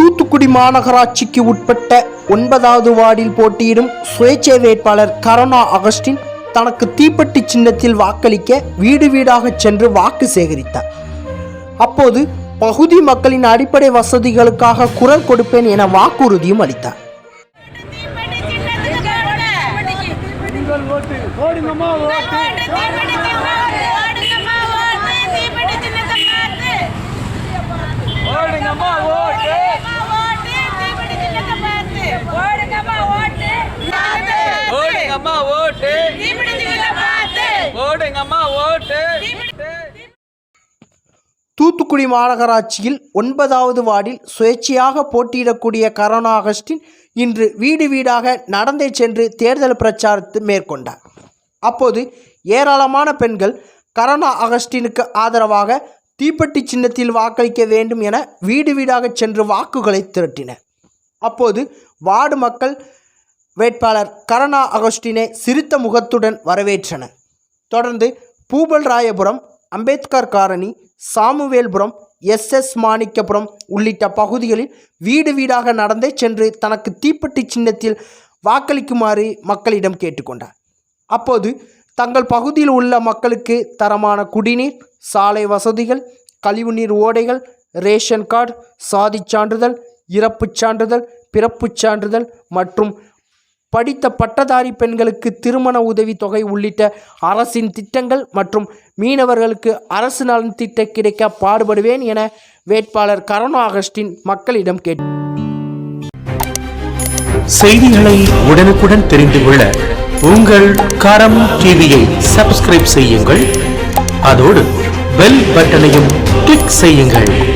தூத்துக்குடி மாநகராட்சிக்கு உட்பட்ட ஒன்பதாவது வார்டில் போட்டியிடும் சுயேட்சை வேட்பாளர் கரோனா அகஸ்டின் தனக்கு தீப்பெட்டி சின்னத்தில் வாக்களிக்க வீடு வீடாக சென்று வாக்கு சேகரித்தார் அப்போது பகுதி மக்களின் அடிப்படை வசதிகளுக்காக குரல் கொடுப்பேன் என வாக்குறுதியும் அளித்தார் உங்கள் ஓட்டு போடுங்கம்மா ஓட்டு போடுங்கம்மா ஓட்டு போடுங்கம்மா ஓட்டு. போடுங்கம்மா ஓட்டு. தூத்துக்குடி மாநகராட்சியில் ஒன்பதாவது வார்டில் சுயேட்சையாக போட்டியிடக்கூடிய கரோனா அகஸ்டின் இன்று வீடு வீடாக நடந்தே சென்று தேர்தல் பிரச்சாரத்தை மேற்கொண்டார். அப்போது ஏராளமான பெண்கள் கரோனா அகஸ்டினுக்கு ஆதரவாக தீப்பெட்டி சின்னத்தில் வாக்களிக்க வேண்டும் என வீடு வீடாக சென்று வாக்குகளை திரட்டினர். அப்போது வார்டு மக்கள் வேட்பாளர் கரணா அகஸ்டினை சிரித்த முகத்துடன் வரவேற்றனர் தொடர்ந்து பூபல் ராயபுரம் அம்பேத்கர் காரணி சாமுவேல்புரம் எஸ் எஸ் மாணிக்கபுரம் உள்ளிட்ட பகுதிகளில் வீடு வீடாக நடந்தே சென்று தனக்கு தீப்பெட்டி சின்னத்தில் வாக்களிக்குமாறு மக்களிடம் கேட்டுக்கொண்டார். அப்போது தங்கள் பகுதியில் உள்ள மக்களுக்கு தரமான குடிநீர் சாலை வசதிகள் கழிவுநீர் ஓடைகள் ரேஷன் கார்டு சாதிச் சான்றிதழ் இறப்புச் சான்றிதழ் பிறப்புச் சான்றிதழ் மற்றும் படித்த பட்டதாரி பெண்களுக்கு திருமண உதவி தொகை உள்ளிட்ட அரசின் திட்டங்கள் மற்றும் மீனவர்களுக்கு அரசு நலன் திட்டம் கிடைக்க பாடுபடுவேன் என வேட்பாளர் கரோனா அகஸ்டின் மக்களிடம் கேட்டார் செய்திகளை உடனுக்குடன் தெரிந்து கொள்ள உங்கள் கரம் டிவியை சப்ஸ்கிரைப் செய்யுங்கள். அதோடு பெல் பட்டனையும் கிளிக் செய்யுங்கள்.